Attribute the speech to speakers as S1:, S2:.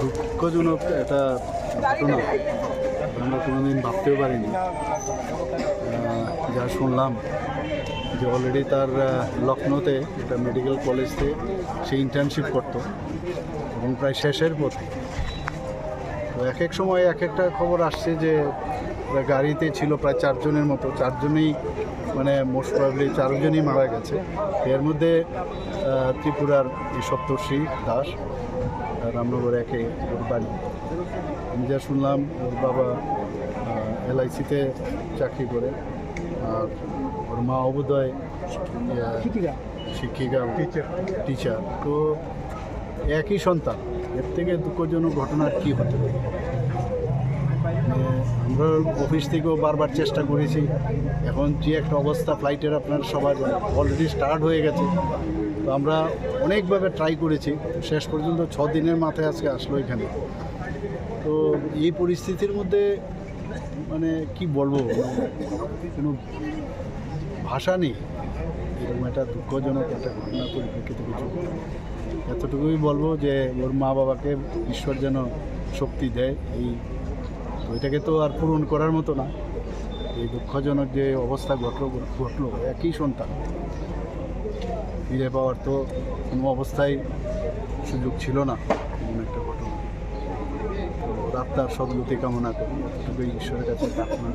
S1: দুঃখজনক একটা ঘটনা। আমরা কোনোদিন ভাবতেও পারিনি। যা শুনলাম যে অলরেডি তার লখনৌতে একটা মেডিকেল কলেজে সে ইন্টার্নশিপ করতো এবং প্রায় শেষের পথে। তো এক এক সময় এক একটা খবর আসছে যে গাড়িতে ছিল প্রায় চারজনের মতো। চারজনেই মানে মোস্ট প্রবলি চারজনই মারা গেছে। এর মধ্যে ত্রিপুরার সপ্তর্ষি দাস রামনগর একে ওর বাড়ি। আমি যা শুনলাম ওর বাবা এলআইসিতে চাকরি করে আর ওর মা অবোধয় শিক্ষিকা। টিচার তো একই সন্তান। এর থেকে দুঃখজনক ঘটনা কি হতে পারে? আমরা অফিস থেকেও বারবার চেষ্টা করেছি। এখন যে একটা অবস্থা, ফ্লাইটের আপনার সবার অলরেডি স্টার্ট হয়ে গেছে। তো আমরা অনেকভাবে ট্রাই করেছি। শেষ পর্যন্ত ছ দিনের মাথায় আজকে আসলো এখানে। তো এই পরিস্থিতির মধ্যে মানে কি বলব? কোনো ভাষা নেই। এরকম একটা দুঃখজনক একটা ঘটনা পরিপ্রেক্ষিতে কিছু এতটুকুই বলব যে ওর মা বাবাকে ঈশ্বর যেন শক্তি দেয় এই তো এটাকে তো আর পূরণ করার মতো না। এই দুঃখজনক যে অবস্থা ঘটল ঘটল, একই সন্তান। ফিরে পাওয়ার তো কোনো অবস্থায় সুযোগ ছিল না, এমন একটা ঘটনা। তো সদগতি সদ্গতি কামনা করি ঈশ্বরের কাছে প্রার্থনা।